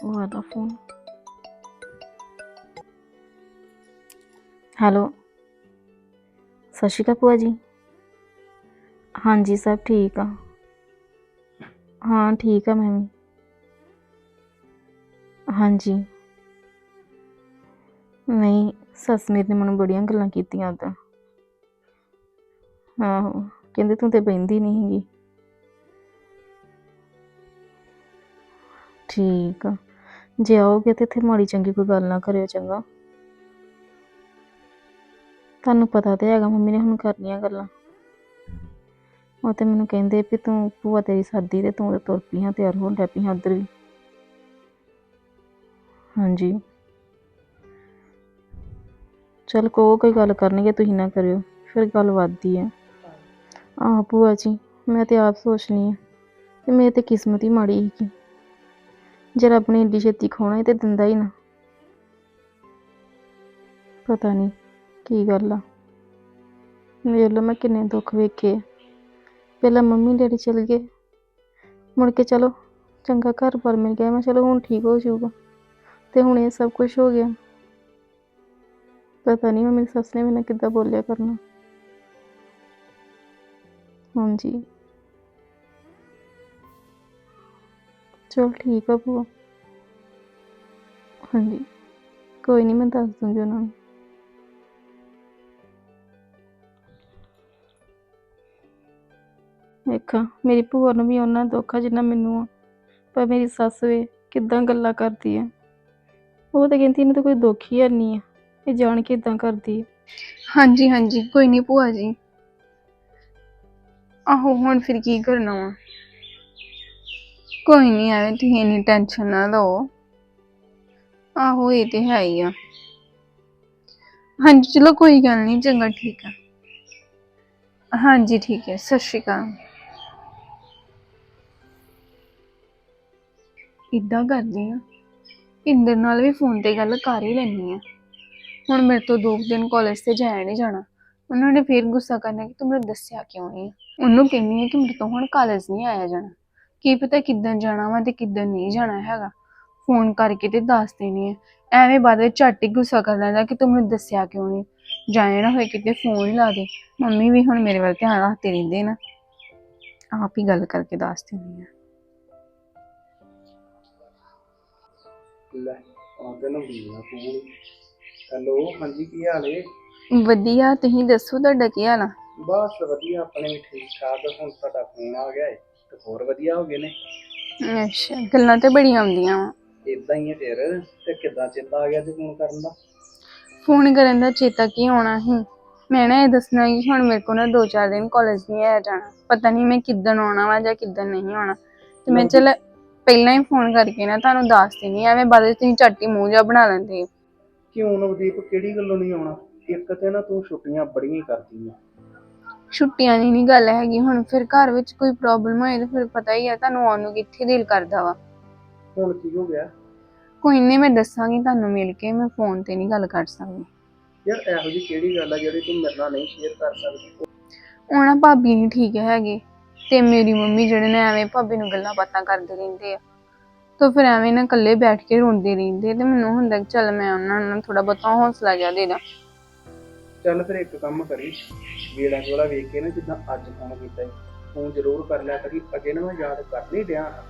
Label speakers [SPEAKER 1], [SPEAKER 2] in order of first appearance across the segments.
[SPEAKER 1] ਉਹ phone hello ਸਤਿ ਸ਼੍ਰੀ ਅਕਾਲ ਭੂਆ ਜੀ ਹਾਂਜੀ ਸਭ ਠੀਕ ਆ ਹਾਂ ਠੀਕ ਆ ਮੈਂ ਵੀ ਹਾਂਜੀ ਨਹੀਂ ਸੱਸ ਮੇਰੀ ਨੇ ਮੈਨੂੰ ਬੜੀਆਂ ਗੱਲਾਂ ਕੀਤੀਆਂ ਉਦੋਂ ਆਹੋ ਕਹਿੰਦੇ ਤੂੰ ਤੇ ਬਹਿੰਦੀ ਨਹੀਂ ਹੈਗੀ ਠੀਕ ਆ ਜੇ ਆਓਗੇ ਤੇ ਇੱਥੇ ਮਾੜੀ ਚੰਗੀ ਕੋਈ ਗੱਲ ਨਾ ਕਰਿਓ ਚੰਗਾ। ਤੁਹਾਨੂੰ ਪਤਾ ਤੇ ਹੈਗਾ ਮੰਮੀ ਨੇ ਹੁਣ ਕਰਨੀਆਂ ਗੱਲਾਂ। ਉਹ ਤੇ ਮੈਨੂੰ ਕਹਿੰਦੇ ਵੀ ਤੂੰ ਭੂਆ ਤੇਰੀ ਸਾਦੀ ਤੇ ਤੂੰ ਤੇ ਤੁਰ ਪਈ ਹਾਂ ਤਿਆਰ ਹੋਣ ਲੱਗ ਪਈ ਹਾਂ ਉੱਧਰ ਵੀ। ਹਾਂਜੀ। ਚਲ ਕੋ ਕੋਈ ਗੱਲ ਕਰਨਗੇ, ਤੁਸੀਂ ਨਾ ਕਰਿਓ, ਫਿਰ ਗੱਲ ਵੱਧਦੀ ਹੈ ਆਹ ਭੂਆ ਜੀ, ਮੈਂ ਤੇ ਆਪ ਸੋਚਣੀ ਹੈ ਤੇ ਮੇਰੀ ਤੇ ਕਿਸਮਤ ਹੀ ਮਾੜੀ ਸੀਗੀ ਜੇ ਰੱਬ ਨੇ ਏਡੀ ਛੇਤੀ ਖੋਣਾ ਹੀ ਤੇ ਦਿੰਦਾ ਹੀ ਨਾ। ਪਤਾ ਨਹੀਂ ਕੀ ਗੱਲ ਆ। ਵੇਖ ਲਓ ਮੈਂ ਕਿੰਨੇ ਦੁੱਖ ਵੇਖੇ। ਆ। ਪਹਿਲਾਂ ਮੰਮੀ ਡੈਡੀ ਚਲ ਗਏ। ਮੁੜ ਕੇ ਚਲੋ, ਚੰਗਾ ਘਰ ਪਰ ਮਿਲ ਗਿਆ। ਮੈਂ ਚਲੋ ਹੁਣ ਠੀਕ ਹੋ ਜਾਊਗਾ। ਤੇ ਹੁਣ ਇਹ ਸਭ ਕੁਝ ਹੋ ਗਿਆ। ਪਤਾ ਨਹੀਂ ਮੇਰੀ ਸੱਸ ਨੇ ਮੈਨੂੰ ਕਿੱਦਾਂ ਬੋਲਿਆ ਕਰਨਾ। ਹਾਂਜੀ। ਚਲ ਠੀਕ ਆ ਭੂਆ। ਹਾਂਜੀ। ਕੋਈ ਨਹੀਂ ਮੈਂ ਦੱਸ ਦੂੰਗੀ ਉਹਨਾਂ ਨੂੰ। ਵੇਖਾਂ, ਮੇਰੀ ਭੂਆ ਨੂੰ ਵੀ ਉਹਨਾਂ ਦੁੱਖ ਆ ਜਿੰਨਾ ਮੈਨੂੰ ਆ। ਪਰ ਮੇਰੀ ਸੱਸ ਵੇ ਕਿੱਦਾਂ ਗੱਲਾਂ ਕਰਦੀ ਹੈ ਉਹ ਤਾਂ ਕਹਿੰਦੀ ਇਹਨੂੰ ਤਾਂ ਕੋਈ ਦੁੱਖ ਹੀ ਨਹੀਂ ਆ। ਇਹ ਜਾਣ ਕੇ ਇਦਾਂ ਕਰਦੀ ਹੈ
[SPEAKER 2] ਹਾਂਜੀ ਹਾਂਜੀ। ਕੋਈ ਨਹੀਂ ਭੂਆ ਜੀ। ਆਹੋ, ਹੁਣ ਫਿਰ ਕੀ ਕਰਨਾ ਵਾ? ਕੋਈ ਨਹੀਂ ਐਵੇਂ ਤੁਸੀਂ ਇੰਨੀ ਟੈਨਸ਼ਨ ਨਾ ਲਓ। ਆਹੋ, ਇਹ ਤੇ ਹੈ ਹੀ ਆ। ਹਾਂਜੀ, ਚਲੋ ਕੋਈ ਗੱਲ ਨਹੀਂ ਚੰਗਾ, ਠੀਕ ਆ। ਹਾਂਜੀ, ਠੀਕ ਹੈ, ਸਤਿ ਸ਼੍ਰੀ ਅਕਾਲ। ਇਦਾਂ ਕਰਦੀ ਆ। ਇੰਦਰ ਨਾਲ ਵੀ ਫੋਨ ਤੇ ਗੱਲ ਕਰ ਹੀ ਲੈਣੀ ਆ। ਹੁਣ ਮੇਰੇ ਤੋਂ ਦੋ ਕੁ ਦਿਨ ਕਾਲਜ ਤੇ ਜਾਇਆ ਨਹੀਂ ਜਾਣਾ। ਉਹਨਾਂ ਨੇ ਫੇਰ ਗੁੱਸਾ ਕਰਨਾ ਕਿ ਤੂੰ ਮੈਨੂੰ ਦੱਸਿਆ ਕਿਉਂ ਨਹੀਂ ਉਹਨੂੰ ਕਹਿੰਦੀ ਹੈ ਕਿ ਮੇਰੇ ਤੋਂ ਹੁਣ ਕਾਲਜ ਨਹੀਂ ਆਇਆ ਜਾਣਾ। ਕੀ ਪਤਾ ਕਿੱਦਣ ਜਾਣਾ ਵਾ ਤੇ ਕਿੱਦਣ ਨਹੀਂ ਜਾਣਾ ਹੈਗਾ। ਫੋਨ ਕਰਕੇ ਤੇ ਦੱਸ ਦੇਣੀ ਹੈ ਐਵੇਂ ਬਾਅਦ ਵਿੱਚ ਝੱਟ ਹੀ ਗੁੱਸਾ ਕਰ ਲੈਂਦਾ ਕਿ ਤੂੰ ਮੈਨੂੰ ਦੱਸਿਆ ਕਿਉਂ ਨਹੀਂ? ਜਾਇਆ ਨਾ ਹੋਏ ਕਿਤੇ ਫੋਨ ਹੀ ਲਾ ਦੇ। ਮੰਮੀ ਵੀ ਹੁਣ ਮੇਰੇ ਵੱਲ ਧਿਆਨ ਰੱਖਦੇ ਰਹਿੰਦੇ ਨਾ। ਆਪ ਹੀ ਗੱਲ ਕਰਕੇ ਦੱਸ ਦੇਣੀ ਹੈ
[SPEAKER 3] ਲੈ ਆਉਂਦੇ ਨਾ ਵੀਨਾ ਫੋਨ। ਹੈਲੋ ਹਾਂਜੀ ਕੀ ਹਾਲ ਏ?
[SPEAKER 2] ਵਧੀਆ ਤੁਸੀਂ ਦੱਸੋ ਤੁਹਾਡਾ ਕੀ ਹਾਲ ਆ?
[SPEAKER 3] ਬਸ ਵਧੀਆ ਆਪਣੇ ਠੀਕ ਠਾਕ ਹੁਣ ਤੁਹਾਡਾ ਫੋਨ ਆ ਗਿਆ ਏ। ਤੇ ਹੋਰ ਵਧੀਆ ਹੋ ਗਏ ਨੇ?
[SPEAKER 2] ਅੱਛਾ ਗੱਲਾਂ ਤੇ ਬੜੀਆਂ ਆਉਂਦੀਆਂ ਵਾ।
[SPEAKER 3] ਇਦਾਂ ਹੀ ਹੈ ਫਿਰ ਤੇ ਕਿੱਦਾਂ ਚੇਤਾ ਆ ਗਿਆ ਜੀ ਫੋਨ ਕਰਨ ਦਾ?
[SPEAKER 2] ਫੋਨ ਕਰਨ ਦਾ ਚੇਤਾ ਕੀ ਹੋਣਾ ਸੀ? ਮੈਂ ਨਾ ਇਹ ਦੱਸਣਾ ਕਿ ਹੁਣ ਮੇਰੇ ਕੋਲ ਨਾ ਦੋ ਚਾਰ ਦਿਨ ਕਾਲਜ ਨਹੀਂ ਆਇਆ ਜਾਣਾ। ਪਤਾ ਨਹੀਂ ਮੈਂ ਕਿੱਦਣ ਆਉਣਾ ਵਾ ਜਾਂ ਕਿੱਦਣ ਨਹੀਂ ਆਉਣਾ। ਤੇ ਮੈਂ ਚੱਲ ਪਹਿਲਾਂ ਹੀ ਫੋਨ ਕਰਕੇ ਨਾ ਤੁਹਾਨੂੰ ਦੱਸ ਦਿੰਦੀ ਐਵੇਂ ਬਾਅਦ ਵਿੱਚ ਤੁਸੀਂ ਝੱਟ ਹੀ ਮੂੰਹ ਜਿਹਾ ਬਣਾ ਲੈਂਦੇ।
[SPEAKER 3] ਕਿਉਂ ਨਵਦੀਪ ਕਿਹੜੀ ਗੱਲੋਂ ਨਹੀਂ ਆਉਣਾ? ਇੱਕ ਤੇ ਨਾ ਤੂੰ ਛੁੱਟੀਆਂ ਬੜੀਆਂ ਕਰਦੀ ਆ।
[SPEAKER 2] ਛੁੱਟੀਆਂ ਦੀ ਨਹੀਂ ਗੱਲ ਹੈਗੀ ਹੁਣ ਫਿਰ ਘਰ ਵਿੱਚ ਕੋਈ ਪ੍ਰੋਬਲਮ ਹੋਏ ਤਾਂ ਫਿਰ ਪਤਾ ਹੀ ਹੈ ਤੁਹਾਨੂੰ ਆਉਣ ਨੂੰ ਕਿੱਥੇ ਦਿਲ ਕਰਦਾ ਵਾ।
[SPEAKER 3] ਹੁਣ ਕੀ ਹੋ ਗਿਆ?
[SPEAKER 2] ਕੋਈ ਨਹੀਂ ਮੈਂ ਦੱਸਾਂਗੀ ਤੁਹਾਨੂੰ ਮਿਲ ਕੇ ਮੈਂ ਫੋਨ ਤੇ ਨਹੀਂ ਗੱਲ ਕਰ ਸਕਦੀ।
[SPEAKER 3] ਯਾਰ ਇਹੋ ਜਿਹੀ ਕਿਹੜੀ ਗੱਲ ਆ ਜਿਹੜੀ ਤੂੰ ਮੇਰੇ ਨਾਲ ਨਹੀਂ ਸ਼ੇਅਰ ਕਰ ਸਕਦੀ?
[SPEAKER 2] ਉਹ ਨਾ ਭਾਬੀ ਨਹੀਂ ਠੀਕ ਹੈਗੇ ਤੇ ਮੇਰੀ ਮੰਮੀ ਜਿਹੜੇ ਨੇ ਐਵੇਂ ਭਾਬੀ ਨੂੰ ਗੱਲਾਂ ਬਾਤਾਂ ਕਰਦੇ ਰਹਿੰਦੇ ਆ। ਤਾਂ ਫਿਰ ਐਵੇਂ ਨਾ ਇਕੱਲੇ ਬੈਠ ਕੇ ਰੋਂਦੇ ਰਹਿੰਦੇ ਤੇ ਮੈਨੂੰ ਹੁੰਦਾ ਕਿ ਚੱਲ ਮੈਂ ਉਹਨਾਂ ਨੂੰ ਥੋੜਾ ਬਹੁਤਾ ਹੌਸਲਾ ਜਿਹਾ ਦੇ ਦਾਂ।
[SPEAKER 3] ਚੱਲ ਫਿਰ ਇੱਕ ਕੰਮ ਕਰੀ ਵੇਲਾ ਕੋਲਾ ਵੇਖ ਕੇ ਨਾ ਜਿੱਦਾਂ ਅੱਜ ਫੋਨ ਕੀਤਾ ਫੋਨ ਜ਼ਰੂਰ ਕਰ ਲਿਆ ਕਰੀ ਅੱਗੇ ਨਾ ਮੈਂ ਯਾਦ ਕਰ ਨਹੀਂ ਡਿਆ ਹਾਂ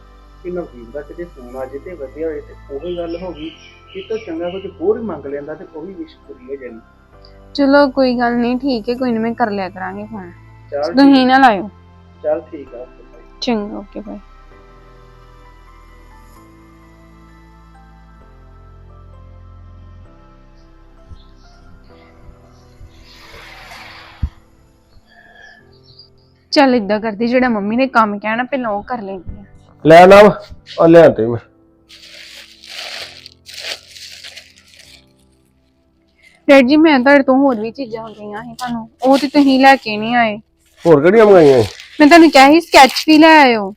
[SPEAKER 3] ਕਿ ਨਵਦੀਪ ਦਾ ਕਿਤੇ ਫੋਨ ਆ ਜੇ ਤੇ ਵਧੀਆ ਹੋਏ ਤੇ ਉਹੀ ਗੱਲ ਹੋ ਗਈ ਕਿ ਤੋਂ ਚੰਗਾ ਕੁਝ ਹੋਰ ਹੀ ਮੰਗ ਲੈਂਦਾ ਤੇ ਉਹੀ ਵਿਸ਼ ਪੂਰੀ ਹੋ ਜਾਣੀ।
[SPEAKER 2] ਚਲੋ ਕੋਈ ਗੱਲ ਨਹੀਂ ਠੀਕ ਹੈ ਕੋਈ ਨਹੀਂ ਮੈਂ ਕਰ ਲਿਆ ਕਰਾਂਗੀ ਫੋਨ
[SPEAKER 3] ਚੱਲ
[SPEAKER 2] ਤੁਸੀਂ ਨਾ ਲਾਇਓ।
[SPEAKER 3] ਚੱਲ ਠੀਕ ਆ.
[SPEAKER 2] ਚੰਗਾ ਓਕੇ ਬਾਏ ਚੱਲ ਇਦਾਂ ਕਰਦੀ ਜਿਹੜਾ ਮੰਮੀ ਨੇ ਕੰਮ ਕਿਹਾ ਨਾ ਪਹਿਲਾਂ ਉਹ ਕਰ ਲੈਂਦੀ ਆ।
[SPEAKER 4] ਲੈ ਨਾ ਆ ਲਿਆ ਤੇ ਮੈਂ।
[SPEAKER 2] ਡੈਡ ਜੀ ਮੈਂ ਤੁਹਾਡੇ ਤੋਂ ਹੋਰ ਵੀ ਚੀਜ਼ਾਂ ਹੁੰਦੀਆਂ ਸੀ ਤੁਹਾਨੂੰ। ਉਹ ਤੇ ਤੁਸੀਂ ਲੈ ਕੇ ਨਹੀਂ ਆਏ।
[SPEAKER 4] ਹੋਰ ਕਿਹੜੀਆਂ ਮੰਗਾਈਆਂ?
[SPEAKER 2] ਮੈਂ ਤੁਹਾਨੂੰ ਕਿਹਾ ਸੀ ਸਕੈਚ ਵੀ ਲੈ ਆਇਓ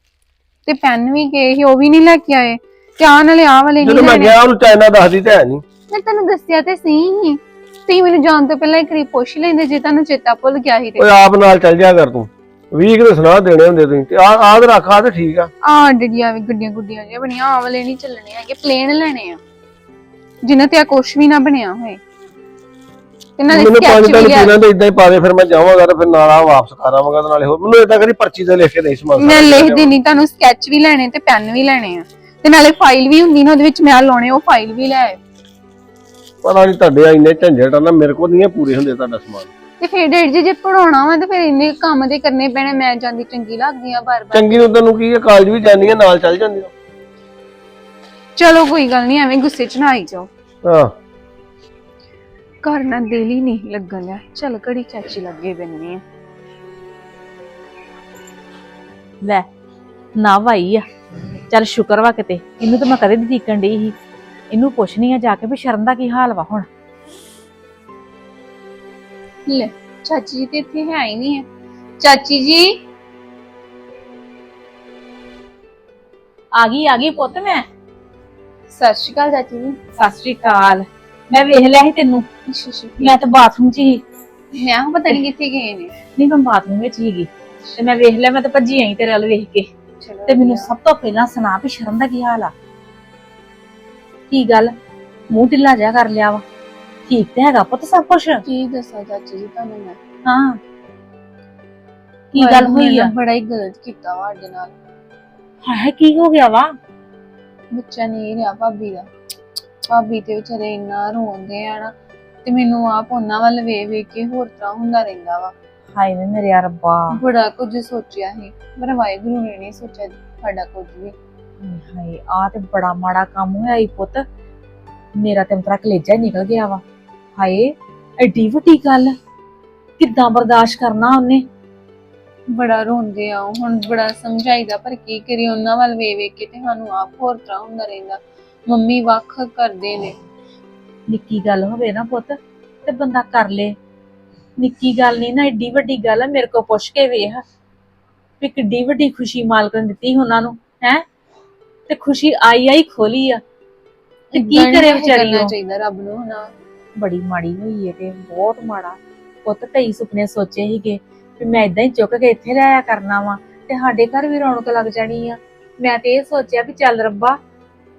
[SPEAKER 2] ਤੇ ਪੈਨ ਵੀ ਗਏ ਸੀ ਉਹ ਵੀ ਨਹੀਂ ਲੈ ਕੇ ਆਏ। ਤੇ ਆਹ ਨਾਲੇ ਆਹ ਵਾਲੇ ਨਹੀਂ
[SPEAKER 4] ਜਦੋਂ ਮੈਂ
[SPEAKER 2] ਲੈਣੇ
[SPEAKER 4] ਗਿਆ ਉਹਨੂੰ ਚਾਈਨਾ ਦੱਸਦੀ ਤੇ ਹੈ ਨਹੀਂ।
[SPEAKER 2] ਮੈਂ ਤੁਹਾਨੂੰ ਦੱਸਿਆ ਤੇ ਸੀ। ਤੁਸੀਂ ਮੈਨੂੰ ਜਾਣ ਤੋਂ ਪਹਿਲਾਂ ਇੱਕ ਵਾਰੀ ਪੁੱਛ ਲੈਂਦੇ ਜੇ ਤੁਹਾਨੂੰ ਚੇਤਾ ਭੁੱਲ ਗਿਆ ਸੀ ਤੇ।
[SPEAKER 4] ਓਏ ਆਪ ਨਾਲ ਚੱਲ ਜਾ ਕਰ ਤੂੰ। 20 ਕੁ ਦੇ ਸਲਾਹ ਦੇਣੇ ਹੁੰਦੇ ਤੁਸੀਂ ਤੇ ਆ ਆਦ ਰੱਖ ਆ ਤੇ ਠੀਕ ਆ।
[SPEAKER 2] ਆ ਡੜੀਆਂ ਵੀ ਗੱਡੀਆਂ ਗੁੱਡੀਆਂ ਜਿਹੀਆਂ ਬਣੀਆਂ ਆਹ ਵਾਲੇ ਨਹੀਂ ਚੱਲਣੇ ਹੈਗੇ ਪਲੇਨ ਲੈਣੇ ਆ। ਜਿਨ੍ਹਾਂ ਤੇ ਆ ਕੁਛ ਵੀ ਨਾ ਬਣਿਆ ਹੋਏ। ਤੇ ਨਾਲੇ
[SPEAKER 4] ਮੈਨੂੰ ਪੰਜ
[SPEAKER 2] ਸਕੈਚ
[SPEAKER 4] ਤਿੰਨ
[SPEAKER 2] ਵੀ ਆ।
[SPEAKER 4] ਪੀਣਾ ਤੇ ਇਦਾਂ ਹੀ ਪਾ ਦੇ ਫਿਰ ਮੈਂ ਜਾਵਾਂਗਾ ਤੇ ਫਿਰ ਨਾਲ ਆ ਵਾਪਸ ਕਰ ਆਵਾਂਗਾ ਤੇ ਨਾਲੇ ਹੋਰ। ਮੈਨੂੰ ਇਦਾਂ ਕਰੀ ਪਰਚੀ ਤੇ ਲਿਖ ਕੇ ਦੇ ਸਮਾਨ
[SPEAKER 2] ਮੈਂ ਲਿਖ ਦੇਣੀ ਤੁਹਾਨੂੰ ਸਕੈਚ ਵੀ ਲੈਣੇ ਤੇ ਪੈਨ ਵੀ ਲੈਣੇ ਆ। ਤੇ ਨਾਲੇ ਫਾਈਲ ਵੀ ਹੁੰਦੀ ਨਾ ਉਹਦੇ ਵਿੱਚ ਮੈਂ ਲਾਉਣੇ ਉਹ ਫਾਈਲ ਵੀ ਲੈ ਆਇਓ।
[SPEAKER 4] ਪਤਾ ਨਹੀਂ ਤੁਹਾਡੇ ਇੰਨੇ ਝੰਜਟ ਆ ਨਾ ਮੇਰੇ ਕੋਲ ਨਹੀਂ ਇਹ ਪੂਰੇ ਹੁੰਦੇ ਤੁਹਾਡਾ ਸਮਾਨ।
[SPEAKER 2] ਤੇ ਫਿਰ ਡੇਢ ਜੀ ਜੇ ਪੜਾਉਣਾ ਵਾ ਤੇ ਫਿਰ ਇੰਨੇ ਕੰਮ ਦੇ ਕਰਨੇ ਪੈਣੇ ਮੈਂ ਜਾਂਦੀ ਚੰਗੀ ਲੱਗਦੀ ਆ ਬਾਰ-ਬਾਰ।
[SPEAKER 4] ਚੰਗੀ ਨੂੰ ਤੈਨੂੰ ਕੀ ਹੈ ਕਾਲਜ ਵੀ ਜਾਂਦੀ ਹੈ ਨਾਲ ਚੱਲ ਜਾਂਦੀ
[SPEAKER 2] ਚਲੋ ਕੋਈ ਗੱਲ ਨਹੀਂ ਐਵੇਂ ਗੁੱਸੇ ਚ ਨਾ ਆਈ ਜਾਓ।
[SPEAKER 4] ਹਾਂ।
[SPEAKER 2] ਘਰ ਨਾ ਦਿਲ ਹੀ ਨਹੀਂ ਲੱਗਣ ਲਿਆ ਚਲ ਘੜੀ ਚਾਚੀ ਲੱਗੇ ਬੰਨੀ ਆ।
[SPEAKER 5] ਲੈ ਨਾ ਭਾਈ ਆ। ਚੱਲ ਸ਼ੁਕਰ ਵਾ ਕਿਤੇ। ਇਹਨੂੰ ਤਾਂ ਮੈਂ ਕਦੇ ਨਹੀਂ ਦੇਖਣ ਡਈ ਸੀ। ਇਹਨੂੰ ਪੁੱਛਣੀ ਆ ਜਾ ਕੇ ਵੀ ਸ਼ਰਨ ਦਾ ਕੀ ਹਾਲ ਵਾ ਹੁਣ।
[SPEAKER 2] ਲੈ ਚਾਚੀ ਜੀ ਤੇ ਇੱਥੇ ਹੈ ਹੀ ਨਹੀਂ ਹੈ। ਚਾਚੀ ਜੀ।
[SPEAKER 5] ਆ ਗਈ ਆ ਗਈ ਪੁੱਤ ਮੈਂ।
[SPEAKER 2] ਸਤਿ ਸ਼੍ਰੀ ਅਕਾਲ ਚਾਚੀ ਜੀ।
[SPEAKER 5] ਸਤਿ ਸ੍ਰੀ ਅਕਾਲ। ਮੈਂ ਵੇਖ ਲਿਆ ਸੀ ਤੈਨੂੰ। ਮੈਂ ਤਾਂ ਬਾਥਰੂਮ 'ਚ ਹੀ।
[SPEAKER 2] ਮੈਂ ਕਿਹਾ ਪਤਾ ਨਹੀਂ ਕਿੱਥੇ ਗਏ ਨੇ।
[SPEAKER 5] ਨਹੀਂ ਮੈਂ ਬਾਥਰੂਮ ਵਿੱਚ ਹੀਗੀ ਤੇ ਮੈਂ ਵੇਖ ਲਿਆ ਮੈਂ ਤਾਂ ਭੱਜੀ ਆਈ ਤੇਰੇ ਵੱਲ ਵੇਖ ਕੇ।
[SPEAKER 2] ਚਲੋ
[SPEAKER 5] ਤੇ ਮੈਨੂੰ। ਸਭ ਤੋਂ ਪਹਿਲਾਂ ਸੁਣਾ ਵੀ ਸ਼ਰਨ ਦਾ ਕੀ ਹਾਲ ਆ? ਕੀ ਗੱਲ? ਮੂੰਹ ਢਿੱਲਾ ਜਿਹਾ ਕਰ ਲਿਆ ਵਾ। ਠੀਕ ਤੇ ਹੈਗਾ ਪੁੱਤ ਸਭ ਕੁਛ?
[SPEAKER 2] ਕੀ ਦੱਸਾਂ ਚਾਚੀ ਜੀ ਤੁਹਾਨੂੰ ਮੈਂ?
[SPEAKER 5] ਹਾਂ। ਕੀ ਗੱਲ ਹੋਈ ਆ?
[SPEAKER 2] ਬੜਾ ਹੀ ਗਲਤ ਕੀਤਾ ਵਾ ਸਾਡੇ ਨਾਲ।
[SPEAKER 5] ਹਾਏ ਕੀ ਹੋ ਗਿਆ ਵਾ?
[SPEAKER 2] ਬੱਚਾ ਨਹੀਂ ਰਿਹਾ ਭਾਬੀ ਦਾ। ਭਾਬੀ ਤੇ ਵਿਚਾਰੇ ਇੰਨਾ ਰੋਂਦੇ ਆ ਨਾ ਤੇ ਮੈਨੂੰ ਆਪ ਉਹਨਾਂ ਵੱਲ ਵੇਖ ਵੇਖ ਕੇ ਹੋਰ ਤਰ੍ਹਾਂ ਹੁੰਦਾ ਰਹਿੰਦਾ ਵਾ।
[SPEAKER 5] ਹਾਏ ਵੇ ਮੇਰੇ ਰੱਬਾ।
[SPEAKER 2] ਬੜਾ ਕੁਝ ਸੋਚਿਆ ਸੀ ਪਰ ਵਾਹਿਗੁਰੂ ਨੇ ਨਹੀਂ ਸੋਚਿਆ ਸਾਡਾ ਕੁਝ ਵੀ।
[SPEAKER 5] ਹਾਏ ਆ ਤੇ ਬੜਾ ਮਾੜਾ ਕੰਮ ਹੋਇਆ ਈ ਪੁੱਤ। ਮੇਰਾ ਤੇ ਅੰਤਰਾ ਕਲੇਜਾ ਹੀ ਨਿਕਲ ਗਿਆ ਵਾ। ਹਾਏ ਐਡੀ ਵੱਡੀ ਗੱਲ। ਕਿੱਦਾਂ ਬਰਦਾਸ਼ਤ ਕਰਨਾ ਉਹਨੇ?
[SPEAKER 2] ਬੜਾ ਰੋਂਦੇ ਆ ਉਹ, ਹੁਣ ਬੜਾ ਸਮਝਾਈਦਾ ਪਰ ਕੀ ਕਰੀ ਉਹਨਾਂ ਵੱਲ ਵੇਖ ਵੇਖ ਕੇ ਤੇ ਸਾਨੂੰ ਆਪ ਹੋਰ ਤਰ੍ਹਾਂ ਹੁੰਦਾ ਰਹਿੰਦਾ। ਮੰਮੀ ਵੱਖ ਕਰਦੇ ਨੇ।
[SPEAKER 5] ਨਿੱਕੀ ਗੱਲ ਹੋਵੇ ਨਾ ਪੁੱਤ ਤੇ ਬੰਦਾ ਕਰ ਲੇ। ਨਿੱਕੀ ਗੱਲ ਨਹੀਂ ਨਾ ਐਡੀ ਵੱਡੀ ਗੱਲ ਆ ਮੇਰੇ ਕੋ ਪੁੱਛ ਕੇ ਵੇਖ। ਵੀ ਕਿੱਡੀ ਵੱਡੀ ਖੁਸ਼ੀ ਮਾਲਕ ਨੇ ਦਿੱਤੀ ਉਹਨਾਂ ਨੂੰ ਹੈ? ਤੇ ਖੁਸ਼ੀ ਆਈ ਆਈ ਖੋਲੀ ਆ। ਤੇ ਕੀ
[SPEAKER 2] ਏਦਾਂ ਨੀ
[SPEAKER 5] ਕਰੇ ਵਿਚਾਰੀ
[SPEAKER 2] ਕਰਨਾ
[SPEAKER 5] ਉਹ?
[SPEAKER 2] ਚਾਹੀਦਾ ਰੱਬ ਨੂੰ ਹਨਾ
[SPEAKER 5] ਬੜੀ ਮਾੜੀ ਹੋਈ ਏ ਤੇ ਬਹੁਤ ਮਾੜਾ। ਪੁੱਤ ਕਈ ਸੁਪਨੇ ਸੋਚੇ ਸੀਗੇ ਵੀ ਮੈਂ ਇਦਾਂ ਹੀ ਚੁੱਕ ਕੇ ਇੱਥੇ ਆਇਆ ਕਰਨਾ ਵਾ ਤੇ ਸਾਡੇ ਘਰ ਵੀ ਰੌਣਕ ਲੱਗ ਜਾਣੀ ਆ। ਮੈਂ ਤੇ ਇਹ ਸੋਚਿਆ ਵੀ ਚੱਲ ਰੱਬਾ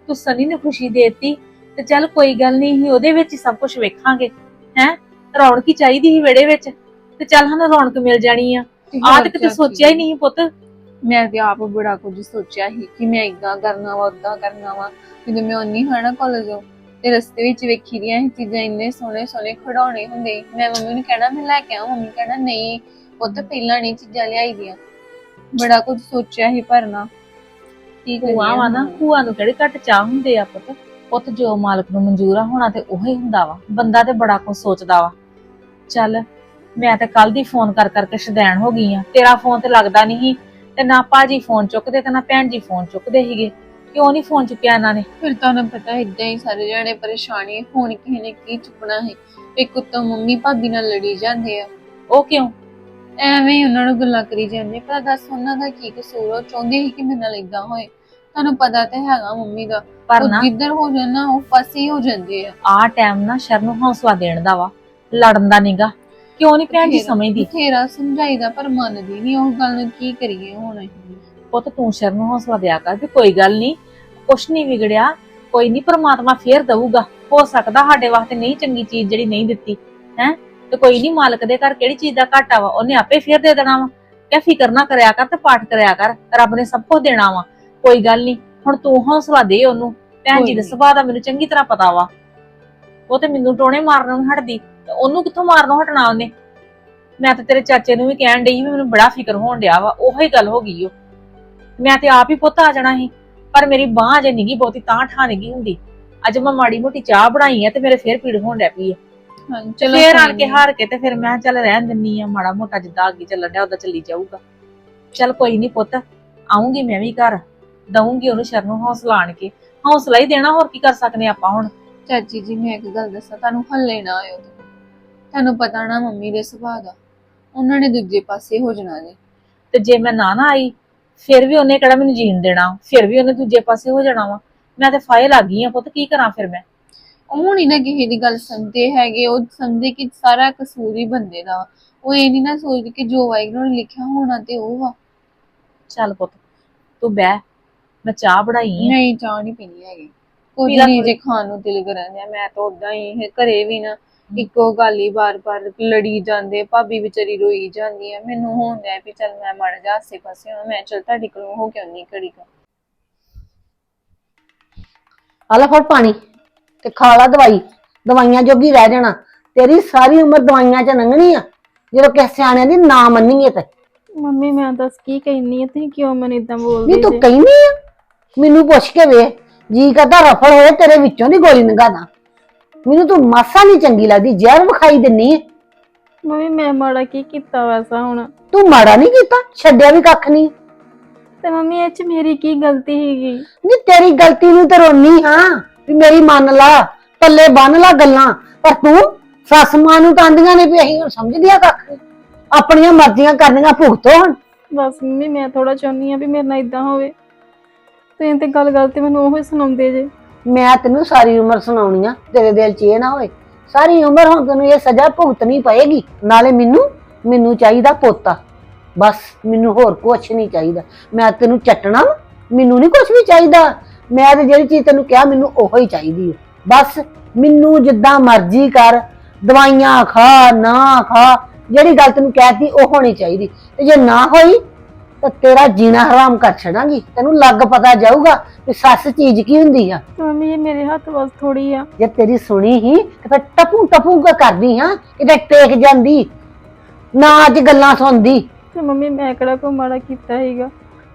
[SPEAKER 5] ਤੂੰ ਸਨੀ ਨੂੰ ਖੁਸ਼ੀ ਦੇਤੀ ਤੇ ਚੱਲ ਕੋਈ ਗੱਲ ਨਹੀਂ ਹੀ ਉਹਦੇ ਵਿੱਚ ਹੀ ਸਭ ਕੁਝ ਵੇਖਾਂਗੇ ਹੈ? ਰੌਣਕ ਹੀ ਚਾਹੀਦੀ ਸੀ ਵਿਹੜੇ ਵਿੱਚ ਤੇ ਚੱਲ ਸਾਨੂੰ ਰੌਣਕ ਮਿਲ ਜਾਣੀ ਆ। ਆਹ ਤੇ ਕਿਤੇ ਸੋਚਿਆ ਹੀ ਨਹੀਂ ਪੁੱਤ।
[SPEAKER 2] ਮੈਂ ਤੇ ਆਪ ਬੜਾ ਕੁਝ ਸੋਚਿਆ ਸੀ ਕਿ ਮੈਂ ਇਦਾਂ ਕਰਨਾ ਵਾ ਉਦਾਂ ਕਰਨਾ ਵਾ। ਜਦੋਂ ਮੈਂ ਉਨੀ ਹਣਾ ਕਾਲਜ ਤੇ ਰਸਤੇ ਵਿੱਚ ਵੇਖੀ ਦੀਆਂ ਇਹ ਚੀਜ਼ਾਂ ਇੰਨੇ ਸੋਹਣੇ ਸੋਹਣੇ ਖਿਡੌਣੇ ਹੁੰਦੇ। ਮੈਂ ਮੰਮੀ ਨੂੰ ਕਹਿਣਾ ਮੈਂ ਲੈ ਕੇ ਆਵਾਂ। ਮੰਮੀ ਕਹਿਣਾ ਨਹੀਂ ਉਹ ਤਾਂ ਪਹਿਲਾਂ ਨਹੀਂ ਚੀਜ਼ਾਂ ਲਿਆਈ ਦੀਆਂ। ਬੜਾ ਕੁਝ ਸੋਚਿਆ ਸੀ ਪਰ ਨਾ। ਕੀ ਕਰੀਏ
[SPEAKER 5] ਭੂਆ ਵਾ ਨਾ? ਭੂਆ ਨੂੰ ਕਿਹੜੇ ਘੱਟ ਚਾਹ ਹੁੰਦੇ ਆ ਪੁੱਤ? ਪੁੱਤ ਜੋ ਮਾਲਕ ਨੂੰ ਮਨਜ਼ੂਰ ਆ ਹੋਣਾ ਤੇ ਉਹੀ ਹੁੰਦਾ ਵਾ। ਬੰਦਾ ਤੇ ਬੜਾ ਕੁਝ ਸੋਚਦਾ ਵਾ। ਚੱਲ ਮੈਂ ਤੇ ਕੱਲ ਦੀ ਫੋਨ ਕਰ ਕਰਕੇ ਸ਼ਦੈਣ ਹੋ ਗਈ ਆ। ਤੇਰਾ ਫੋਨ ਤੇ ਲੱਗਦਾ ਨਹੀਂ ਤੇ ਨਾ ਭਾਜੀ ਫੋਨ ਚੁੱਕਦੇ ਤੇ ਨਾ ਭੈਣ ਜੀ ਫੋਨ ਚੁੱਕਦੇ ਸੀਗੇ। ਕਿਉਂ ਨਹੀਂ ਫੋਨ ਚੁੱਕਿਆ ਇਹਨਾਂ ਨੇ?
[SPEAKER 2] ਫਿਰ ਤੁਹਾਨੂੰ ਪਤਾ ਇਦਾਂ ਹੀ ਸਾਰੇ ਜਣੇ ਪਰੇਸ਼ਾਨੀ ਹੁਣ ਕਿਸੇ ਨੇ ਕੀ ਚੁੱਕਣਾ ਹੈ ਇੱਕ ਉੱਤੋਂ ਮੰਮੀ ਭਾਬੀ ਨਾਲ ਲੜੀ ਜਾਂਦੇ ਆ।
[SPEAKER 5] ਉਹ ਕਿਉਂ?
[SPEAKER 2] ਐਵੇਂ ਹੀ ਉਹਨਾਂ ਨੂੰ ਗੱਲਾਂ ਕਰੀ ਜਾਂਦੇ ਪਰ ਦੱਸ ਉਹਨਾਂ ਦਾ ਕੀ ਕਸੂਰ? ਉਹ ਚਾਹੁੰਦੇ ਸੀ ਕਿ ਮੇਰੇ ਨਾਲ ਇਦਾਂ ਹੋਏ। ਤੁਹਾਨੂੰ ਪਤਾ ਤੇ ਹੈਗਾ ਮੰਮੀ ਦਾ।
[SPEAKER 5] ਪਰ
[SPEAKER 2] ਉਹ
[SPEAKER 5] ਨਾ
[SPEAKER 2] ਜਿੱਧਰ ਹੋ ਜਾਣਾ ਉਹ ਫਸੀ ਹੋ ਜਾਂਦੇ ਆ।
[SPEAKER 5] ਆਹ ਟਾਈਮ ਨਾ ਸ਼ਰਨ ਨੂੰ ਹੌਸਲਾ ਦੇਣ ਦਾ ਵਾ। ਲੜਨ ਦਾ ਨੀਗਾ। ਕਿਉਂ ਨਹੀਂ ਭੈਣ ਜੀ ਸਮਝਦੀ?
[SPEAKER 2] ਬਥੇਰਾ ਸਮਝਾਈਦਾ ਪਰ ਮੰਨਦੀ ਨਹੀਂ ਉਹ ਗੱਲ ਨੂੰ ਕੀ ਕਰੀਏ ਹੁਣ ਅਸੀਂ?
[SPEAKER 5] ਪੁੱਤ ਤੂੰ ਸ਼ਰਨ ਨੂੰ ਹੌਸਲਾ ਦਿਆ ਕਰ ਵੀ ਕੋਈ ਗੱਲ ਨਹੀਂ ਕੁਛ ਨਹੀਂ ਵਿਗੜਿਆ ਕੋਈ ਨਹੀਂ ਪ੍ਰਮਾਤਮਾ ਫੇਰ ਦਊਗਾ। ਹੋ ਸਕਦਾ ਸਾਡੇ ਵਾਸਤੇ ਨਹੀਂ ਚੰਗੀ ਚੀਜ਼ ਜਿਹੜੀ ਨਹੀਂ ਦਿੱਤੀ ਹੈ? ਤੇ ਕੋਈ ਨਹੀਂ ਮਾਲਕ ਦੇ ਘਰ ਕਿਹੜੀ ਚੀਜ਼ ਦਾ ਘਾਟਾ ਵਾ ਉਹਨੇ ਆਪੇ ਫੇਰ ਦੇ ਦੇਣਾ ਵਾ। ਕਹਿ ਫਿਕਰ ਨਾ ਕਰਿਆ ਕਰ ਤੇ ਪਾਠ ਕਰਿਆ ਕਰ ਰੱਬ ਨੇ ਸਭ ਕੁਝ ਦੇਣਾ ਵਾ। ਕੋਈ ਗੱਲ ਨਹੀਂ ਹੁਣ ਤੂੰ ਹੌਸਲਾ ਦੇ ਉਹਨੂੰ ਭੈਣ ਜੀ ਦੇ। ਸੁਭਾਅ ਦਾ ਮੈਨੂੰ ਚੰਗੀ ਤਰ੍ਹਾਂ ਪਤਾ ਵਾ। ਉਹ ਤੇ ਮੈਨੂੰ ਟੋਣੇ ਮਾਰਨੋਂ ਨੀ ਹਟਦੀ ਤੇ ਉਹਨੂੰ ਕਿੱਥੋਂ ਮਾਰਨੋਂ ਹਟਣਾ ਉਹਨੇ? ਮੈਂ ਤੇ ਤੇਰੇ ਚਾਚੇ ਨੂੰ ਵੀ ਕਹਿਣ ਡਈ ਵੀ ਮੈਨੂੰ ਬੜਾ ਫਿਕਰ ਹੋਣ ਡਿਆ ਵਾ ਉਹੀ ਗੱਲ ਹੋ ਗਈ ਓ। ਮੈਂ ਤੇ ਆਪ ਹੀ ਪੁੱਤ ਆ ਜਾਣਾ ਸੀ। ਪਰ ਮੇਰੀ ਬਾਹ ਅਜੇ ਨਿੱਗੀ ਬਹੁਤੀ ਤਾਂ ਠਾ ਨਿੱਗੀ ਹੁੰਦੀ। ਅੱਜ ਮੈਂ ਮਾੜੀ ਮੋਟੀ ਚਾਹ ਬਣਾਈ ਆ ਤੇ ਮੇਰੇ ਫੇਰ ਪੀੜ ਹੋਣ ਡੈ ਪਈ ਆ।
[SPEAKER 2] ਹਾਂ ਚਲੋ
[SPEAKER 5] ਫੇਰ ਆਣ ਕੇ। ਹਾਰ ਕੇ ਤੇ ਫਿਰ ਮੈਂ ਕਿਹਾ ਚੱਲ ਰਹਿਣ ਦਿੰਨੀ ਆ ਮਾੜਾ ਮੋਟਾ ਜਿੱਦਾਂ ਅੱਗੇ ਚੱਲਣ ਡਿਆ ਉਦਾਂ ਚੱਲੀ ਜਾਊਗਾ। ਚੱਲ ਕੋਈ ਨਹੀਂ ਪੁੱਤ ਆਉਂਗੀ ਮੈਂ ਵੀ ਘਰ ਦਊਂਗੀ ਉਹਨੂੰ ਸ਼ਰਨ ਨੂੰ ਹੌਸਲਾ ਆਣ ਕੇ। ਹੌਸਲਾ ਹੀ ਦੇਣਾ ਹੋਰ ਕੀ ਕਰ ਸਕਨੇ ਆਪਾਂ ਹੁਣ?
[SPEAKER 2] ਚਾਚੀ ਜੀ ਮੈਂ ਇੱਕ ਗੱਲ ਦੱਸਾਂ ਤੁਹਾਨੂੰ ਹੱਲੇ ਨਾ ਆਇਓ ਤੁਹਾਨੂੰ ਪਤਾ ਨਾ ਮੰਮੀ ਦੇ ਸੁਭਾਅ ਦਾ ਉਹਨਾਂ ਨੇ ਦੂਜੇ ਪਾਸੇ ਹੋ ਜਾਣਾ ਜੀ।
[SPEAKER 5] ਤੇ ਜੇ ਮੈਂ ਨਾ ਨਾ ਆਈ ਫਿਰ ਵੀ ਉਹਨੇ ਕਿਹੜਾ ਮੈਨੂੰ ਜੀਣ ਦੇਣਾ? ਫਿਰ ਵੀ ਉਹਨੇ ਦੂਜੇ ਪਾਸੇ ਹੋ ਜਾਣਾ ਵਾ। ਮੈਂ ਤੇ ਫਾਇਲ ਆ ਗਈ ਆ ਪੁੱਤ ਕੀ ਕਰਾਂ ਫਿਰ ਮੈਂ?
[SPEAKER 2] ਉਹ ਨਹੀਂ ਨਾ ਕਿਸੇ ਦੀ ਗੱਲ ਸੁਣਦੇ ਹੈਗੇ ਉਹ ਸਮਝਦੇ ਕਿ ਸਾਰਾ ਕਸੂਰ ਹੀ ਬੰਦੇ ਦਾ ਵਾ। ਉਹ ਇਹ ਨਹੀਂ ਨਾ ਸੋਚਦੇ ਕਿ ਜੋ ਵਾਹਿਗੁਰੂ ਨੇ ਲਿਖਿਆ ਹੋਣਾ ਤੇ ਉਹ ਵਾ।
[SPEAKER 5] ਚੱਲ ਪੁੱਤ ਤੂੰ ਬਹਿ ਮੈਂ ਚਾਹ ਬਣਾਈ ਆ।
[SPEAKER 2] ਨਹੀਂ ਚਾਹ ਨਹੀਂ ਪੀਣੀ ਹੈਗੀ। ਕੁਝ
[SPEAKER 5] ਪੀ ਲੈ
[SPEAKER 2] ਨਹੀਂ। ਜੇ ਖਾਣ ਨੂੰ ਦਿਲ ਕਰਨ ਡਿਆ ਮੈਂ ਤਾਂ ਉਦਾਂ ਹੀ ਇਹ ਘਰੇ ਵੀ ਨਾ ਇੱਕੋ ਗੱਲ ਹੀ ਬਾਰ-ਬਾਰ ਲੜੀ ਜਾਂਦੇ ਭਾਬੀ ਵਿਚਾਰੀ ਰੋਈ ਜਾਂਦੀ ਹੈ ਮੈਨੂੰ ਹੁੰਦਾ ਵੀ ਚੱਲ ਮੈਂ ਮੜ ਜਾ ਆਸੇ ਪਾਸੇ ਹੁਣ ਮੈਂ ਚੱਲ ਤੁਹਾਡੇ ਕੋਲੋਂ ਹੋ ਕੇ ਆਉਣੀ ਘੜੀ ਕੁ।
[SPEAKER 6] ਆ ਲੈ ਫੜ ਪਾਣੀ ਤੇ ਖਾ ਲਾ ਦਵਾਈ ਦਵਾਈਆਂ ਜੋਗੀ ਰਹਿ ਜਾਣਾ ਤੇਰੀ ਸਾਰੀ ਉਮਰ ਦਵਾਈਆਂ 'ਚ ਲੰਘਣੀ ਆ ਜਦੋਂ ਕਿਸੇ ਸਿਆਣਿਆਂ ਦੀ ਨਾ ਮੰਨੀਏ ਤੇ
[SPEAKER 1] ਮੰਮੀ ਮੈਂ ਦੱਸ ਕੀ ਕਹਿਨੀ ਆ ਤੁਸੀਂ ਕਿਉਂ ਮੈਨੂੰ ਇਦਾਂ ਬੋਲਦੇ
[SPEAKER 6] ਨਹੀਂ ਤੂੰ
[SPEAKER 1] ਜੇ?
[SPEAKER 6] ਕਹਿੰਦੀ ਆ ਮੈਨੂੰ ਪੁੱਛ ਕੇ ਵੇਖ ਜੀ ਕਰਦਾ ਰਫਲ ਹੋਏ ਤੇਰੇ ਵਿੱਚੋਂ ਦੀ ਗੋਲੀ ਨੰਗਾਦਾ ਮੈਨੂੰ ਤੂੰ ਮਾਸਾ ਨਹੀਂ ਚੰਗੀ ਲੱਗਦੀ ਜ਼ਹਿਰ ਵਿਖਾਈ ਦਿੰਨੀ ਆ।
[SPEAKER 1] ਮੰਮੀ ਮੈਂ ਮਾੜਾ ਕੀ ਕੀਤਾ ਵੈਸਾ ਹੁਣ?
[SPEAKER 6] ਤੂੰ ਮਾੜਾ ਨਹੀਂ ਕੀਤਾ ਛੱਡਿਆ ਵੀ ਕੱਖ ਨਹੀਂ
[SPEAKER 1] ਤੇ ਮੰਮੀ ਇਹ ਚ ਮੇਰੀ ਕੀ ਗਲਤੀ ਹੈਗੀ
[SPEAKER 6] ਨਹੀਂ ਤੇਰੀ ਗਲਤੀ ਨੂੰ ਤੇ ਰੋਨੀ ਹਾਂ ਵੀ ਮੇਰੀ ਮੰਨ ਲਾ ਪੱਲੇ ਬੰਨ ਲਾ ਗੱਲਾਂ। ਪਰ ਤੂੰ ਸੱਸ ਮਾਂ ਨੂੰ ਤਾਂ ਆਂਦੀਆਂ ਨੇ ਵੀ ਅਸੀਂ ਹੁਣ ਸਮਝਦੀਆਂ ਕੱਖ। ਨੀ। ਆਪਣੀਆਂ ਮਰਜ਼ੀਆਂ ਕਰਨੀਆਂ ਭੁਗਤੋ ਹੁਣ।
[SPEAKER 1] ਬਸ ਮੰਮੀ ਮੈਂ ਥੋੜਾ ਚਾਹੁੰਦੀ ਆ ਵੀ ਮੇਰੇ ਨਾਲ ਇਦਾਂ ਹੋਵੇ। ਤੁਸੀਂ ਤੇ ਗੱਲ ਗੱਲ ਤੇ ਮੈਨੂੰ ਉਹੀ ਸੁਣਾਉਂਦੇ ਜੇ।
[SPEAKER 6] ਮੈਂ ਤੈਨੂੰ ਸਾਰੀ ਉਮਰ ਸੁਣਾਉਣੀ ਆ, ਤੇਰੇ ਦਿਲ 'ਚ ਇਹ ਨਾ ਹੋਵੇ। ਸਾਰੀ ਉਮਰ ਹੁਣ ਤੈਨੂੰ ਇਹ ਸਜ਼ਾ ਭੁਗਤਣੀ ਪਏਗੀ। ਨਾਲੇ ਮੈਨੂੰ ਮੈਨੂੰ ਚਾਹੀਦਾ ਪੋਤਾ। ਬਸ, ਮੈਨੂੰ ਹੋਰ ਕੁਛ ਨਹੀਂ ਚਾਹੀਦਾ। ਮੈਂ ਤੈਨੂੰ ਚੱਟਣਾ, ਮੈਨੂੰ ਨਹੀਂ ਕੁਛ ਵੀ ਚਾਹੀਦਾ। ਮੈਂ ਤੇ ਜਿਹੜੀ ਚੀਜ਼ ਤੈਨੂੰ ਕਿਹਾ, ਮੈਨੂੰ ਉਹੋ ਹੀ ਚਾਹੀਦੀ ਹੈ ਬਸ, ਮੈਨੂੰ ਜਿੱਦਾਂ ਮਰਜ਼ੀ ਕਰ, ਦਵਾਈਆਂ ਖਾ, ਨਾ ਖਾ, ਜਿਹੜੀ ਗੱਲ ਤੈਨੂੰ ਕਹਿਤੀ, ਉਹ ਹੋਣੀ ਚਾਹੀਦੀ। ਤੇ ਜੇ ਨਾ ਹੋਈ ਤਾਂ ਤੇਰਾ ਜੀਣਾ ਹਰਾਮ ਕਰ ਛੱਡਾਂਗੀ। ਤੈਨੂੰ ਲੱਗ ਪਤਾ ਜਾਊਗਾ ਕਿ ਸੱਸ ਚੀਜ਼ ਕੀ ਹੁੰਦੀ ਆ।
[SPEAKER 1] ਮੰਮੀ ਇਹ ਮੇਰੇ ਹੱਥ ਵੱਸ ਥੋੜੀ ਆ।
[SPEAKER 6] ਜੇ ਤੇਰੀ ਸੁਣੀ ਹੀ ਤੇ ਫਿਰ ਟਪੂ ਟਪੂ ਕੇ ਕਰਦੀ ਹਾਂ ਕਿਤੇ ਟੇਕ ਜਾਂਦੀ। ਨਾ ਅੱਜ ਗੱਲਾਂ ਸੁਣਦੀ।
[SPEAKER 1] ਤੇ ਮੰਮੀ ਮੈਂ ਕਿਹੜਾ ਕੋਈ ਮਾੜਾ ਕੀਤਾ ਹੈਗਾ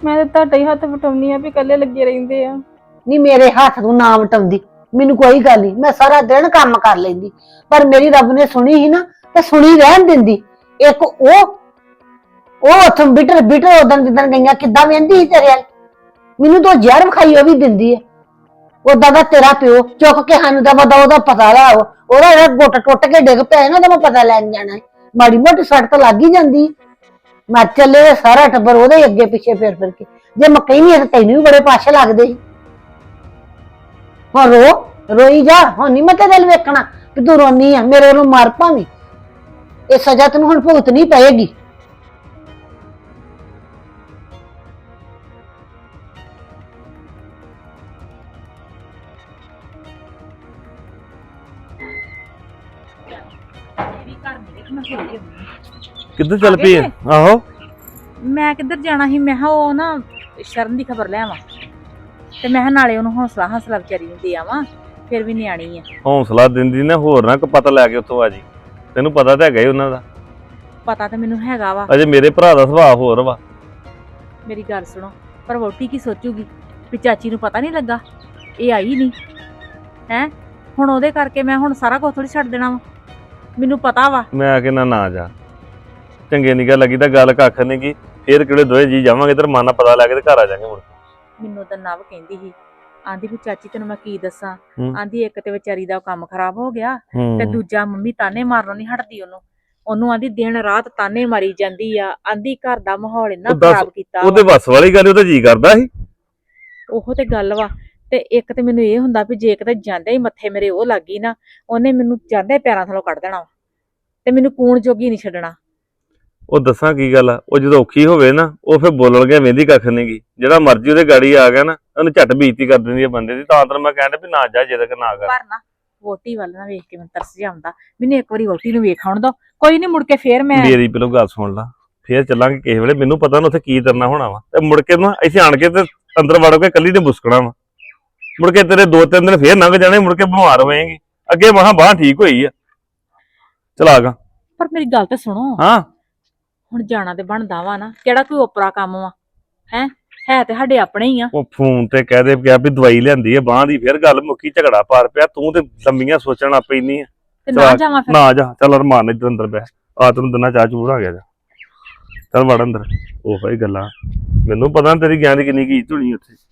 [SPEAKER 1] ਮੈਂ ਤਾਂ ਤੁਹਾਡਾ ਹੀ ਹੱਥ ਵਟਾਉਣੀ ਆ ਵੀ ਇਕੱਲੇ ਲੱਗੇ ਰਹਿੰਦੇ ਆ।
[SPEAKER 6] ਨਹੀਂ ਮੇਰੇ ਹੱਥ ਨੂੰ ਨਾ ਵਟਾਉਂਦੀ। ਮੈਨੂੰ ਕੋਈ ਗੱਲ ਨਹੀਂ ਮੈਂ ਸਾਰਾ ਦਿਨ ਕੰਮ ਕਰ ਲੈਂਦੀ। ਪਰ ਮੇਰੀ ਰੱਬ ਨੇ ਸੁਣੀ ਹੀ ਨਾ ਤੇ ਸੁਣੀ ਰਹਿਣ ਦਿੰਦੀ। ਇੱਕ ਉਹ ਉਹ ਉੱਥੋਂ ਬਿਟਰ ਬਿਟਰ ਉਦੋਂ ਜਿੱਦਣ ਗਈਆਂ, ਕਿੱਦਾਂ ਵੇਂਦੀ ਸੀ ਤੇਰੇ ਵੱਲ? ਮੈਨੂੰ ਤਾਂ ਜ਼ਹਿਰ ਵਿਖਾਈ ਉਹ ਵੀ ਦਿੰਦੀ ਹੈ। ਉਦਾਂ ਦਾ ਤੇਰਾ ਪਿਓ ਚੁੱਕ ਕੇ ਸਾਨੂੰ ਦਾ ਪਤਾ ਉਹਦਾ ਪਤਾ ਲਾ ਉਹਦਾ ਜਿਹੜਾ ਗੁੱਟ ਟੁੱਟ ਕੇ ਡਿੱਗ ਪਿਆ ਨਾ ਤਾਂ ਮੈਂ ਪਤਾ ਲੈਣ ਜਾਣਾ ਹੈ। ਮਾੜੀ ਮੋਟੀ ਸੱਟ ਤਾਂ ਲੱਗ ਹੀ ਜਾਂਦੀ ਮੈਂ ਚੱਲੇ ਸਾਰਾ ਟੱਬਰ ਉਹਦੇ ਹੀ ਅੱਗੇ ਪਿੱਛੇ ਫਿਰ ਫਿਰ ਕੇ। ਜੇ ਮੈਂ ਕਹਿੰਦੀ ਤਾਂ ਤੈਨੂੰ ਵੀ ਬੜੇ ਪਾਛੇ ਲੱਗਦੇ ਸੀ। ਹੁਣ ਰੋ, ਰੋਈ ਜਾ। ਹੁਣ ਨਹੀਂ ਮੈਂ ਤੇ ਦਿਲ ਵੇਖਣਾ ਕਿ ਤੂੰ ਰੋਨੀ ਆ, ਮੇਰੇ ਨੂੰ ਮਾਰ ਭਾਵੇਂ ਇਹ ਸਜ਼ਾ ਤੈਨੂੰ ਹੁਣ ਭੁਗਤਣੀ ਪਏਗੀ।
[SPEAKER 4] ਕਿੱਧਰ ਚੱਲ ਪਈ? ਆਹੋ।
[SPEAKER 5] ਮੈਂ ਕਿੱਧਰ ਜਾਣਾ ਸੀ? ਮੈਂ ਕਿਹਾ ਉਹ ਨਾ ਸ਼ਰਨ ਦੀ ਖਬਰ ਲੈ ਆਵਾਂ। ਤੇ ਮੈਂ ਕਿਹਾ ਨਾਲੇ ਉਹਨੂੰ ਹੌਸਲਾ ਹੌਸਲਾ ਵਿਚਾਰੀ ਨੂੰ ਦੇ ਆਵਾਂ ਫਿਰ ਵੀ ਨਿਆਣੀ ਆ
[SPEAKER 4] ਹੌਸਲਾ ਦਿੰਦੀ ਨੇ ਹੋਰ ਨਾ ਕੋ ਪਤਾ ਲੈ ਕੇ ਉੱਥੋਂ ਆ ਜੀ। ਤੈਨੂੰ ਪਤਾ ਤਾਂ ਹੈਗਾ ਹੀ ਉਹਨਾਂ ਦਾ।
[SPEAKER 5] ਪਤਾ ਤਾਂ ਮੈਨੂੰ ਹੈਗਾ ਵਾ।
[SPEAKER 4] ਅਜੇ ਮੇਰੇ ਭਰਾ ਦਾ ਸੁਭਾਅ ਹੋਰ ਵਾ।
[SPEAKER 5] ਮੇਰੀ ਗੱਲ ਸੁਣੋ ਪਰ ਵੋਟੀ ਕੀ ਸੋਚੂਗੀ? ਵੀ ਚਾਚੀ ਨੂੰ ਪਤਾ ਨਹੀਂ ਲੱਗਾ ਇਹ ਆਈ ਨਹੀਂ। ਹੈ? ਹੁਣ ਉਹਦੇ ਕਰਕੇ ਮੈਂ ਹੁਣ ਸਾਰਾ ਕੁਝ ਥੋੜੀ ਛੱਡ ਦੇਣਾ ਵਾ। ਮੈਨੂੰ ਪਤਾ ਵਾ।
[SPEAKER 4] ਮੈਂ ਕਹਿੰਦਾ ਨਾ ਜਾ। ਚੰਗੇ ਨਹੀਂ ਗੱਲ ਲੱਗੀ ਤਾਂ ਗੱਲ ਕੱਖ ਨਹੀਂ ਕੀ ਫੇਰ ਕਿਹੜੇ ਦੋਏ ਜੀ ਜਾਵਾਂਗੇ ਤੇ ਮਾਨਾ ਪਤਾ ਲੈ ਕੇ ਤੇ ਘਰ ਆ ਜਾਾਂਗੇ ਮੁੜ
[SPEAKER 5] ਮੈਨੂੰ ਤਾਂ ਨਵ ਕਹਿੰਦੀ ਸੀ। ਆਂਦੀ ਵੀ ਚਾਚੀ ਤੈਨੂੰ ਮੈਂ ਕੀ ਦੱਸਾਂ?
[SPEAKER 4] ਹੂੰ।
[SPEAKER 5] ਆਂਦੀ ਇੱਕ ਤੇ ਵਿਚਾਰੀ ਦਾ ਕੰਮ ਖਰਾਬ ਹੋ ਗਿਆ ਤੇ
[SPEAKER 4] ਹੂੰ
[SPEAKER 5] ਦੂਜਾ ਮੰਮੀ ਤਾਨੇ ਮਾਰਨੋਂ ਨਹੀਂ ਹਟਦੀ ਉਹਨੂੰ। ਉਹਨੂੰ ਆਂਦੀ ਦਿਨ ਰਾਤ ਤਾਨੇ ਮਾਰੀ ਜਾਂਦੀ ਆ। ਆਂਦੀ ਘਰ ਦਾ ਮਾਹੌਲ ਇੰਨਾ
[SPEAKER 4] ਉਹ ਦੱਸ,
[SPEAKER 5] ਖਰਾਬ ਕੀਤਾ
[SPEAKER 4] ਉਹਦੇ
[SPEAKER 5] ਵਾ।
[SPEAKER 4] ਵੱਸ ਵਾਲੀ ਗੱਲ ਉਹ ਤਾਂ ਜੀ ਕਰਦਾ ਸੀ।
[SPEAKER 5] ਉਹੋ ਤੇ ਗੱਲ ਵਾ। ਤੇ ਇੱਕ ਤੇ ਮੈਨੂੰ ਇਹ ਹੁੰਦਾ ਵੀ ਜੇ ਕਿਤੇ ਜਾਂਦੇ ਹੀ ਮੱਥੇ ਮੇਰੇ ਉਹ ਲੱਗੀ ਨਾ ਉਹਨੇ ਮੈਨੂੰ ਜਾਂਦੇ ਪੈਰਾਂ ਥੱਲੋਂ ਕੱਢ ਦੇਣਾ ਵਾ। ਤੇ ਮੈਨੂੰ ਕੂਣ ਜੋਗੀ ਨਹੀਂ ਛੱਡਣਾ।
[SPEAKER 4] ਉਹ ਦੱਸਾਂ ਕੀ ਗੱਲ ਆ ਉਹ ਜਦੋਂ ਔਖੀ ਹੋਵੇ ਨਾ ਉਹ ਫਿਰ ਬੋਲਣ ਗਿਆ ਵੇਂਦੀ ਕੱਖ ਨਹੀਂ ਗੀ। ਜਿਹੜਾ ਮਰਜ਼ੀ ਉਹਦੇ ਗਾੜੀ ਆ ਗਿਆ ਨਾ ਉਹਨੂੰ ਝੱਟ ਬੀਤੀ ਕਰ ਦਿੰਦੀ ਆ ਬੰਦੇ ਦੀ। ਤਾਂ ਤਾਂ ਮੈਂ ਕਹਿੰਦਾ ਵੀ ਨਾ ਜਾ ਜਿਹਦੇ ਨਾ ਕਰ।
[SPEAKER 5] ਪਰ ਨਾ ਵੋਟੀ ਵੱਲ ਨਾ ਵੇਖ ਕੇ ਮੈਨੂੰ ਤਰਸ ਜਾਂਦਾ ਮੈਨੂੰ ਇੱਕ ਵਾਰੀ ਵੋਟੀ ਨੂੰ ਵੇਖ ਆਉਣ ਦੋ। ਕੋਈ ਨਹੀਂ ਮੁੜ ਕੇ ਫੇਰ ਮੈਂ
[SPEAKER 4] ਮੇਰੀ ਪਹਿਲੋਂ ਗੱਲ ਸੁਣ ਲਾ। ਫੇਰ ਚੱਲਾਂਗੇ ਕਿਸੇ ਵੇਲੇ। ਮੈਨੂੰ ਪਤਾ ਨਾ ਉੱਥੇ ਕੀ ਕਰਨਾ ਹੋਣਾ ਵਾ। ਤੇ ਮੁੜ ਕੇ ਨਾ ਇੱਥੇ ਆਣ ਕੇ ਤੇ ਅੰਦਰ ਵੜ ਕੇ ਕੱਲੀ ਨੇ ਮੁਸਕਣਾ ਵਾ। ਮੁੜ ਕੇ ਤੇਰੇ ਦੋ ਤਿੰਨ ਦਿਨ ਫੇਰ ਲੰਘ ਜਾਣੇ ਮੁੜ ਕੇ ਬਿਮਾਰ ਹੋਏਗੀ। ਅੱਗੇ ਮਹਾ ਬਾਹ ਠੀਕ ਹੋਈ ਆ। ਚਲਾ ਗਾ।
[SPEAKER 5] ਪਰ ਮੇਰੀ ਗੱਲ ਤੇ ਸੁਣੋ।
[SPEAKER 4] ਹਾਂ।
[SPEAKER 5] ਹੁਣ ਜਾਣਾ ਤੇ ਬਣਦਾ ਵਾ ਨਾ ਕਿਹੜਾ ਕੋਈ ਓਪਰਾ ਕੰਮ ਵਾ? ਹੈ? ਹੈ ਤੇ ਸਾਡੇ ਆਪਣੇ ਹੀ ਆ।
[SPEAKER 4] ਉਹ ਫੋਨ ਤੇ ਕਹਿ ਦੇ ਗਿਆ ਵੀ ਦਵਾਈ ਲਿਆਂਦੀ ਆ ਬਾਹ ਦੀ ਫੇਰ ਗੱਲ ਮੁੱਕੀ ਝਗੜਾ ਪਾਰ ਪਿਆ ਤੂੰ ਤੇ ਲੰਮੀਆਂ ਸੋਚਣ ਆ ਪੈਣੀ ਆ।
[SPEAKER 5] ਤੇ ਨਾ ਜਾਵਾਂ ਫਿਰ?
[SPEAKER 4] ਨਾ ਜਾ ਚੱਲ ਰਮਾਨ ਇੱਧਰ ਅੰਦਰ ਬੈ ਆ ਤੈਨੂੰ ਦਿਨਾਂ ਚਾਹ ਚੂੜ ਆ ਗਿਆ ਜਾ। ਚੱਲ ਵੜ ਅੰਦਰ। ਉਹ ਹੀ ਗੱਲਾਂ। ਮੈਨੂੰ ਪਤਾ ਤੇਰੀ ਗਿਆਨ ਦੀ ਕਿੰਨੀ ਕੀ ਧੁਣੀ ਉੱਥੇ।